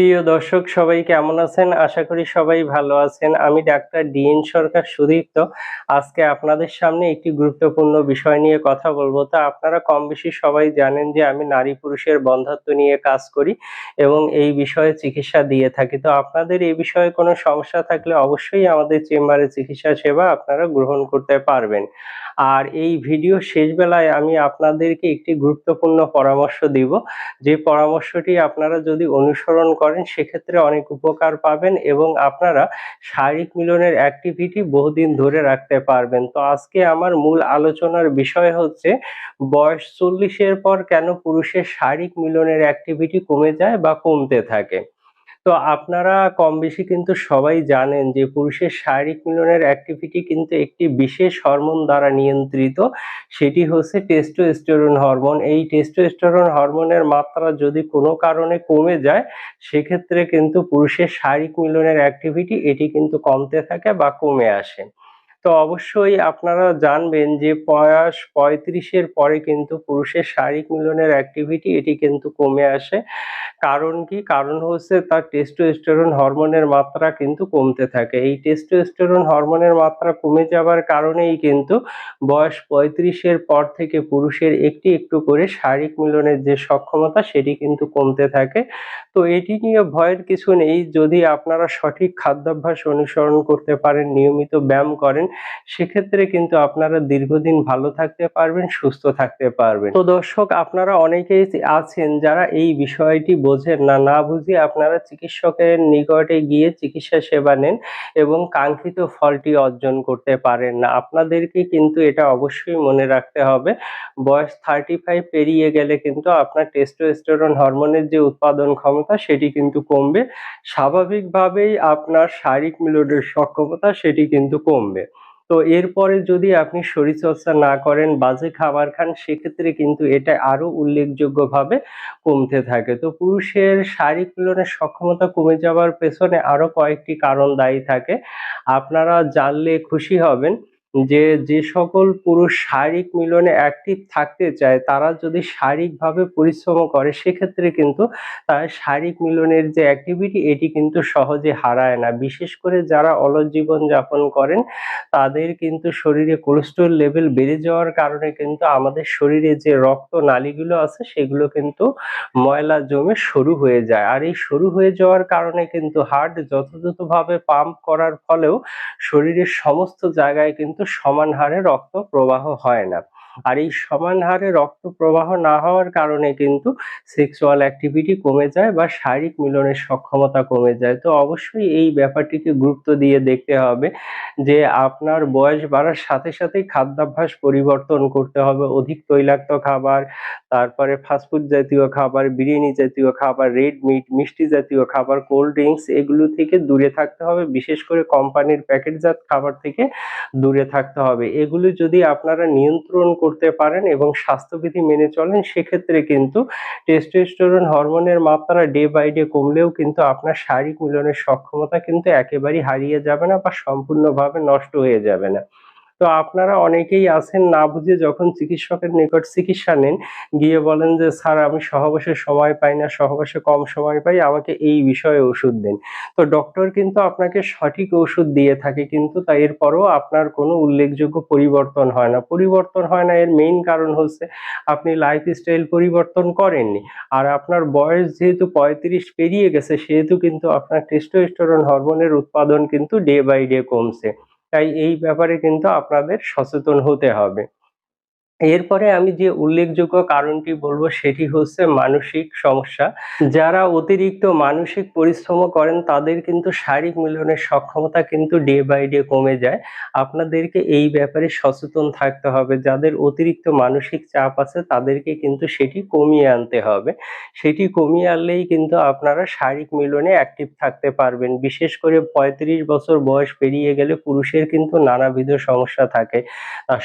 প্রিয় দর্শক, সবাই কেমন আছেন? আশা করি সবাই ভালো আছেন। আমি ডাক্তার ডিএন সরকার সুদীপ্ত। আজকে আপনাদের সামনে একটি গুরুত্বপূর্ণ বিষয় নিয়ে কথা বলব। তা আপনারা কম বেশি সবাই জানেন যে আমি নারী পুরুষের বন্ধাত্ব নিয়ে কাজ করি এবং এই বিষয়ে চিকিৎসা দিয়ে থাকি। তো আপনাদের এই বিষয়ে কোনো সমস্যা থাকলে অবশ্যই আমাদের চেম্বারে চিকিৎসা সেবা আপনারা গ্রহণ করতে পারবেন। আর এই ভিডিও শেষ বেলায় আমি আপনাদেরকে একটি গুরুত্বপূর্ণ পরামর্শ দিব। যে পরামর্শটি আপনারা যদি অনুসরণ করেন, সেক্ষেত্রে অনেক উপকার পাবেন এবং আপনারা শারীরিক মিলনের অ্যাক্টিভিটি বহুদিন ধরে রাখতে পারবেন। তো আজকে আমার মূল আলোচনার বিষয় হচ্ছে, বয়স চল্লিশের পর কেন পুরুষের শারীরিক মিলনের অ্যাক্টিভিটি কমে যায় বা কমতে থাকে? তো আপনারা কম বেশি কিন্তু সবাই জানেন যে পুরুষের শারীরিক মিলনের অ্যাক্টিভিটি কিন্তু একটি বিশেষ হরমোন দ্বারা নিয়ন্ত্রিত। সেটি হচ্ছে টেস্টোস্টেরন হরমোন এই টেস্টোস্টেরন হরমোনের মাত্রা যদি কোনো কারণে কমে যায়, সেক্ষেত্রে কিন্তু পুরুষের শারীরিক মিলনের অ্যাক্টিভিটি এটি কিন্তু কমতে থাকে বা কমে আসে। তো অবশ্যই আপনারা জানবেন যে বয়স পঁয়ত্রিশের পরে কিন্তু পুরুষের শারীরিক মিলনের অ্যাক্টিভিটি এটি কিন্তু কমে আসে। কারণ কি? কারণ হচ্ছে তার টেস্টোস্টেরন হরমোনের মাত্রা কিন্তু কমতে থাকে। এই টেস্টোস্টেরন হরমোনের মাত্রা কমে যাবার কারণেই কিন্তু বয়স পঁয়ত্রিশের পর থেকে পুরুষের একটি একটু করে শারীরিক মিলনের যে সক্ষমতা, সেটি কিন্তু কমতে থাকে। তো এটি নিয়ে ভয়ের কিছু নেই। যদি আপনারা সঠিক খাদ্যাভ্যাস অনুসরণ করতে পারেন, নিয়মিত ব্যায়াম করেন সেক্ষেত্রে কিন্তু আপনারা দীর্ঘদিন ভালো থাকতে পারবেন, সুস্থ থাকতে পারবেন। তো দর্শক, আপনারা অনেকেই আছেন যারা এই বিষয়টি বোঝেন না না বুঝে আপনারা চিকিৎসকের নিকটে গিয়ে চিকিৎসা সেবা নেন এবং কাঙ্ক্ষিত ফলটি অর্জন করতে পারেন না। আপনাদেরকে কিন্তু এটা অবশ্যই মনে রাখতে হবে, বয়স থার্টি ফাইভ পেরিয়ে গেলে কিন্তু আপনার টেস্টোস্টেরন হরমোনের যে উৎপাদন ক্ষমতা, সেটি কিন্তু কমবে। স্বাভাবিকভাবেই আপনার শারীরিক মিলনের সক্ষমতা, সেটি কিন্তু কমবে। তো এরপরে যদি আপনি শরীরচর্চা না করেন, বাজে খাবার খান, সেক্ষেত্রে কিন্তু এটা আরও উল্লেখযোগ্যভাবে কমতে থাকে। তো পুরুষের শারীরিক মিলনের সক্ষমতা কমে যাওয়ার পেছনে আরও কয়েকটি কারণ দায়ী থাকে। আপনারা জানলে খুশি হবেন যে যে সকল পুরুষ শারীরিক মিলনে অ্যাক্টিভ থাকতে চায়, তারা যদি শারীরিকভাবে পরিশ্রম করে, সেক্ষেত্রে কিন্তু তার শারীরিক মিলনের যে অ্যাক্টিভিটি এটি কিন্তু সহজে হারায় না। বিশেষ করে যারা অলস জীবন যাপন করেন, তাদের কিন্তু শরীরে কোলেস্ট্রল লেভেল বেড়ে যাওয়ার কারণে কিন্তু আমাদের শরীরে যে রক্ত নালীগুলো আছে, সেগুলো কিন্তু ময়লা জমে সরু হয়ে যায়। আর এই সরু হয়ে যাওয়ার কারণে কিন্তু হার্ট যথাযথভাবে পাম্প করার ফলেও শরীরের সমস্ত জায়গায় কিন্তু সমান হারে রক্ত প্রবাহ হয় না। আর এই সমান হারে রক্ত প্রবাহ না হওয়ার কারণে কিন্তু সেক্সুয়াল অ্যাক্টিভিটি কমে যায় বা শারীরিক মিলনের সক্ষমতা কমে যায়। তো অবশ্যই এই ব্যাপারটিকে গুরুত্ব দিয়ে দেখতে হবে যে আপনার বয়স বাড়ার সাথে সাথেই খাদ্যাভ্যাস পরিবর্তন করতে হবে। অধিক তৈলাক্ত খাবার, তারপরে ফাস্টফুড জাতীয় খাবার, বিরিয়ানি জাতীয় খাবার রেড মিট মিষ্টি জাতীয় খাবার কোল্ড ড্রিঙ্কস এগুলো থেকে দূরে থাকতে হবে। বিশেষ করে কোম্পানির প্যাকেটজাত খাবার থেকে দূরে থাকতে হবে। এগুলো যদি আপনারা নিয়ন্ত্রণ করতে পারেন এবং স্বাস্থ্যবিধি মেনে চলেন, সেক্ষেত্রে কিন্তু টেস্টোস্টেরন হরমোনের মাত্রা ডে বাই ডে কমলেও কিন্তু আপনার শারীরিক মিলনের সক্ষমতা কিন্তু একেবারেই হারিয়ে যাবে না বা সম্পূর্ণভাবে নষ্ট হয়ে যাবে না। তো আপনারা অনেকেই আছেন না বুঝে যখন চিকিৎসকের নিকট চিকিৎসা নেন, গিয়ে বলেন যে, স্যার, আমি সহবাসের সময় পাই না, সহবাসে কম সময় পাই, আমাকে এই বিষয়ে ওষুধ দেন। তো ডক্টর কিন্তু আপনাকে সঠিক ওষুধ দিয়ে থাকে, কিন্তু তা এরপরও আপনার কোনো উল্লেখযোগ্য পরিবর্তন হয় না। পরিবর্তন হয় না, এর মেইন কারণ হচ্ছে আপনি লাইফস্টাইল পরিবর্তন করেননি। আর আপনার বয়স যেহেতু পঁয়ত্রিশ পেরিয়ে গেছে, সেহেতু কিন্তু আপনার টেস্টোস্টেরন হরমোনের উৎপাদন কিন্তু ডে বাই ডে কমছে। তাই এই ব্যাপারে কিন্তু আপনাদের সচেতন হতে হবে। এরপরে আমি যে উল্লেখযোগ্য কারণটি বলব, সেটি হচ্ছে মানসিক সমস্যা। যারা অতিরিক্ত মানসিক পরিশ্রম করেন, তাদের কিন্তু শারীরিক মিলনের সক্ষমতা কিন্তু ডে বাই ডে কমে যায়। আপনাদেরকে এই ব্যাপারে সচেতন থাকতে হবে। যাদের অতিরিক্ত মানসিক চাপ আছে, তাদেরকে কিন্তু সেটি কমিয়ে আনতে হবে। সেটি কমিয়ে আনলেই কিন্তু আপনারা শারীরিক মিলনে অ্যাক্টিভ থাকতে পারবেন। বিশেষ করে পঁয়ত্রিশ বছর বয়স পেরিয়ে গেলে পুরুষের কিন্তু নানাবিধ সমস্যা থাকে।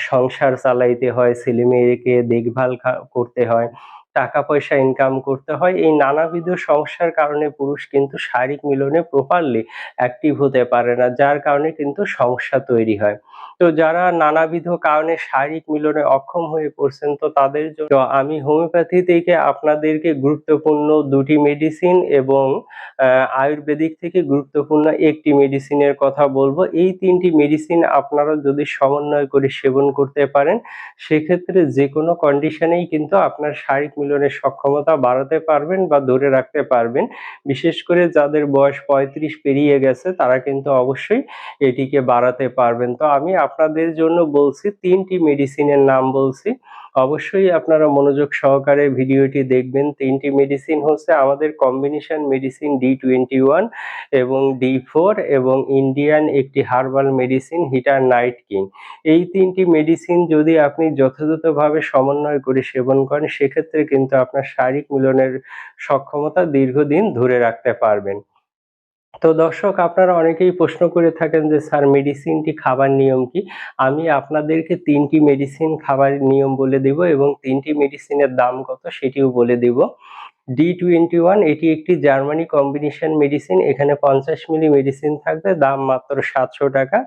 সংসার চালাইতে হয় ছেলে মেয়েকে দেখভাল করতে হয় টাকা পয়সা ইনকাম করতে হয়, এই নানাবিধ সমস্যার কারণে পুরুষ কিন্তু শারীরিক মিলনে প্রপারলি অ্যাক্টিভ হতে পারে না, যার কারণে কিন্তু সমস্যা তৈরি হয়। তো যারা নানাবিধ কারণে শারীরিক মিলনে অক্ষম হয়ে পড়ছেন, তো তাদের জন্য আমি হোমিওপ্যাথি থেকে আপনাদেরকে গুরুত্বপূর্ণ দুটি মেডিসিন এবং আয়ুর্বেদিক থেকে গুরুত্বপূর্ণ একটি মেডিসিনের কথা বলব। এই তিনটি মেডিসিন আপনারা যদি সমন্বয় করে সেবন করতে পারেন, সেক্ষেত্রে যে কোনো কন্ডিশনেই কিন্তু আপনার শারীরিক মিলনের সক্ষমতা বাড়াতে পারবেন বা ধরে রাখতে পারবেন। বিশেষ করে যাদের বয়স পঁয়ত্রিশ পেরিয়ে গেছে, তারা কিন্তু অবশ্যই এটিকে বাড়াতে পারবেন। তো আমি আপনাদের জন্য বলছি, তিনটি মেডিসিনের নাম বলছি। অবশ্যই আপনারা মনোযোগ সহকারে ভিডিওটি দেখবেন। তিনটি মেডিসিন হচ্ছে আমাদের combination medicine D twenty one এবং ডি ফোর এবং ইন্ডিয়ান একটি হার্বাল মেডিসিন হিটার নাইট কিং এই তিনটি মেডিসিন যদি আপনি যথাযথভাবে সমন্বয় করে সেবন করেন, সেক্ষেত্রে কিন্তু আপনার শারীরিক মিলনের সক্ষমতা দীর্ঘদিন ধরে রাখতে পারবেন। তো দর্শক, আপনারা অনেকেই প্রশ্ন করে থাকেন যে, স্যার, মেডিসিনটি খাবার নিয়ম কি? আমি আপনাদেরকে তিনটি মেডিসিন খাবার নিয়ম বলে দেব এবং তিনটি মেডিসিনের দাম কত সেটিও বলে দেব। ডি টোয়েন্টি ওয়ান এটি একটি জার্মানি কম্বিনেশন মেডিসিন, এখানে পঞ্চাশ মিলি মেডিসিন থাকবে, দাম মাত্র সাতশো টাকা।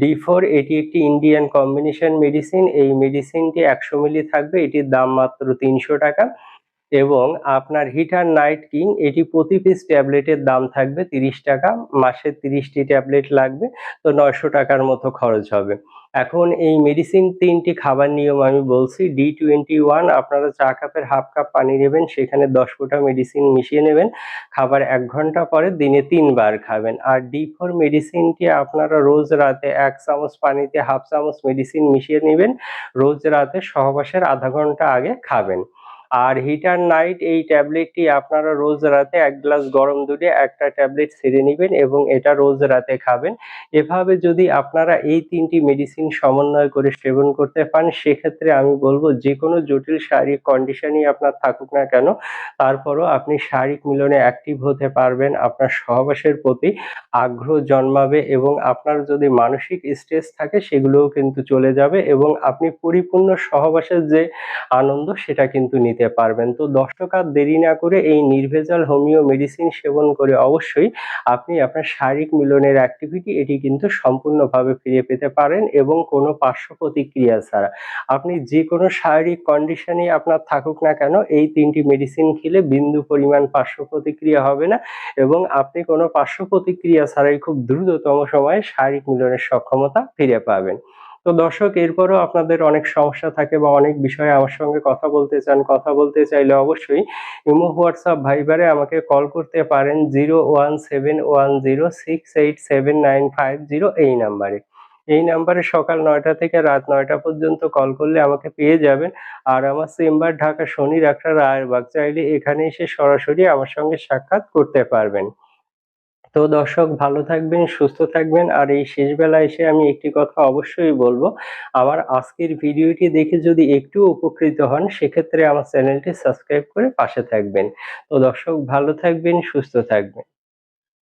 ডি ফোর এটি একটি ইন্ডিয়ান কম্বিনেশন মেডিসিন, এই মেডিসিনটি একশো মিলি থাকবে, এটির দাম মাত্র তিনশো টাকা। এবং আপনার হিটার নাইট কিং, এটি প্রতি পিস ট্যাবলেটের দাম থাকবে তিরিশ টাকা, মাসে তিরিশটি ট্যাবলেট লাগবে, তো নয়শো টাকার মতো খরচ হবে। এখন এই মেডিসিন তিনটি খাবার নিয়ম আমি বলছি ডি টোয়েন্টি ওয়ান আপনারা চা কাপের হাফ কাপ পানি নেবেন, সেখানে দশ ফোঁটা মেডিসিন মিশিয়ে নেবেন, খাবার এক ঘণ্টা পরে দিনে তিনবার খাবেন। আর ডি ফোর মেডিসিনটি আপনারা রোজ রাতে এক চামচ পানিতে হাফ চামচ মেডিসিন মিশিয়ে নেবেন, রোজ রাতে সহবাসের আধা ঘণ্টা আগে খাবেন। আর হিটার নাইট এই ট্যাবলেটটি আপনারা রোজ রাতে এক গ্লাস গরম দুধে একটা ট্যাবলেট সেরে নেবেন এবং এটা রোজ রাতে খাবেন। এভাবে যদি আপনারা এই তিনটি মেডিসিন সমন্বয় করে সেবন করতে পান সেক্ষেত্রে আমি বলব যে কোনো জটিল শারীরিক কন্ডিশনই আপনার থাকুক না কেন, তারপরও আপনি শারীরিক মিলনে অ্যাক্টিভ হতে পারবেন, আপনার সহবাসের প্রতি আগ্রহ জন্মাবে এবং আপনার যদি মানসিক স্ট্রেস থাকে সেগুলোও কিন্তু চলে যাবে এবং আপনি পরিপূর্ণ সহবাসের যে আনন্দ সেটা কিন্তু নিতে নিতে পারবেন। তো দর্শক আর দেরি না করে এই নির্ভেজাল হোমিও মেডিসিন সেবন করে অবশ্যই আপনি আপনার শারীরিক মিলনের অ্যাক্টিভিটি এটি কিন্তু সম্পূর্ণভাবে ফিরে পেতে পারেন এবং কোনো পার্শ্ব প্রতিক্রিয়া ছাড়া। আপনি যে কোনো শারীরিক কন্ডিশনে আপনার থাকুক না কেন, এই তিনটি মেডিসিন খেলে বিন্দু পরিমাণ পার্শ্ব প্রতিক্রিয়া হবে না এবং আপনি কোনো পার্শ্ব প্রতিক্রিয়া ছাড়াই খুব দ্রুততম সময়ে শারীরিক মিলনের সক্ষমতা ফিরে পাবেন। তো দর্শক, এরপরও আপনাদের অনেক সমস্যা থাকে বা অনেক বিষয়ে আমার সঙ্গে কথা বলতে চান, কথা বলতে চাইলে অবশ্যই ইমো, হোয়াটসঅ্যাপ, ভাইবারে আমাকে কল করতে পারেন zero one seven one zero six eight seven nine five zero এই নাম্বারে। এই নাম্বারে সকাল নয়টা থেকে রাত নয়টা পর্যন্ত কল করলে আমাকে পেয়ে যাবেন। আর আমার চেম্বার ঢাকা শনি ডাক্তার রায়েরবাগ চাইলে এখানে এসে সরাসরি আমার সঙ্গে সাক্ষাৎ করতে পারবেন। তো দর্শক, ভালো থাকবেন, সুস্থ থাকবেন। আর এই শেষ বেলা এসে আমি একটি কথা অবশ্যই বলব। আমার আজকের ভিডিওটি দেখে যদি একটু উপকৃত হন, সেক্ষেত্রে আমার চ্যানেলটি সাবস্ক্রাইব করে পাশে থাকবেন। তো দর্শক, ভালো থাকবেন, সুস্থ থাকবেন।